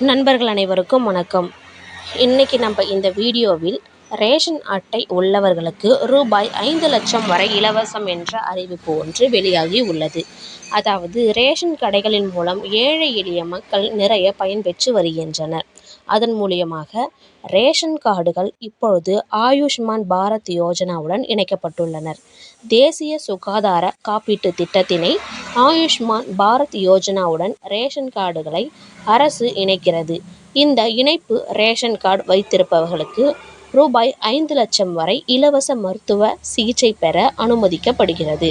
நண்பர்கள் அனைவருக்கும் வணக்கம். இன்றைக்கி நம்ம இந்த வீடியோவில் ரேஷன் அட்டை உள்ளவர்களுக்கு ரூபாய் ஐந்து லட்சம் வரை இலவசம் என்ற அறிவிப்பு ஒன்று வெளியாகி உள்ளது. அதாவது ரேஷன் கடைகளின் மூலம் ஏழை எளிய மக்கள் நிறைய பயன்பெற்று வருகின்றனர். அதன் மூலியமாக ரேஷன் கார்டுகள் இப்பொழுது ஆயுஷ்மான் பாரத் யோஜனாவுடன் இணைக்கப்பட்டுள்ளனர். தேசிய சுகாதார காப்பீட்டு திட்டத்தினை ஆயுஷ்மான் பாரத் யோஜனாவுடன் ரேஷன் கார்டுகளை அரசு இணைக்கிறது. இந்த இணைப்பு ரேஷன் கார்டு வைத்திருப்பவர்களுக்கு ரூபாய் ஐந்து லட்சம் வரை இலவச மருத்துவ சிகிச்சை பெற அனுமதிக்கப்படுகிறது.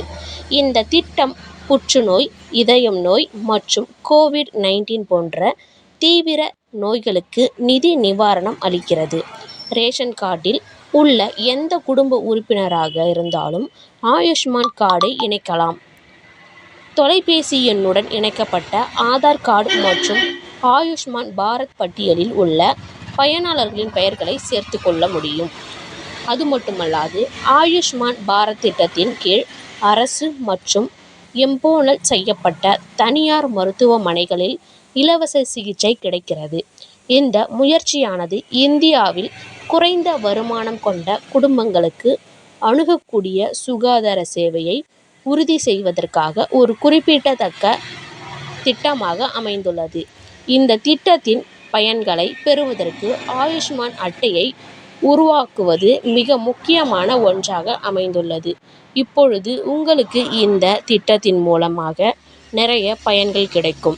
இந்த திட்டம் புற்றுநோய் இதயம் நோய் மற்றும் கோவிட் நைன்டீன் போன்ற தீவிர நோய்களுக்கு நிதி நிவாரணம் அளிக்கிறது. ரேஷன் கார்டில் உள்ள எந்த குடும்ப உறுப்பினராக இருந்தாலும் ஆயுஷ்மான் கார்டை இணைக்கலாம். தொலைபேசி எண்ணுடன் இணைக்கப்பட்ட ஆதார் கார்டு மற்றும் ஆயுஷ்மான் பாரத் பட்டியலில் உள்ள பயனாளர்களின் பெயர்களை சேர்த்து கொள்ள முடியும். அது மட்டுமல்லாது ஆயுஷ்மான் பாரத் திட்டத்தின் கீழ் அரசு மற்றும் எம்போனல் செய்யப்பட்ட தனியார் மருத்துவமனைகளில் இலவச சிகிச்சை கிடைக்கிறது. இந்த முயற்சியானது இந்தியாவில் குறைந்த வருமானம் கொண்ட குடும்பங்களுக்கு அணுகக்கூடிய சுகாதார சேவையை உறுதி செய்வதற்காக ஒரு குறிப்பிடத்தக்க திட்டமாக அமைந்துள்ளது. இந்த திட்டத்தின் பயன்களை பெறுவதற்கு ஆயுஷ்மான் அட்டையை உருவாக்குவது மிக முக்கியமான ஒன்றாக அமைந்துள்ளது. இப்பொழுது உங்களுக்கு இந்த திட்டத்தின் மூலமாக நிறைய பயன்கள் கிடைக்கும்.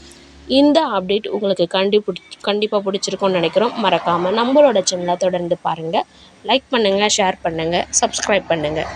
இந்த அப்டேட் உங்களுக்கு கண்டி கண்டிப்பாக பிடிச்சிருக்கும்னு நினைக்கிறோம். மறக்காமல் நம்மளோட சேனலை தொடர்ந்து பாருங்கள் லைக் பண்ணுங்கள் ஷேர் பண்ணுங்கள் சப்ஸ்கிரைப் பண்ணுங்கள்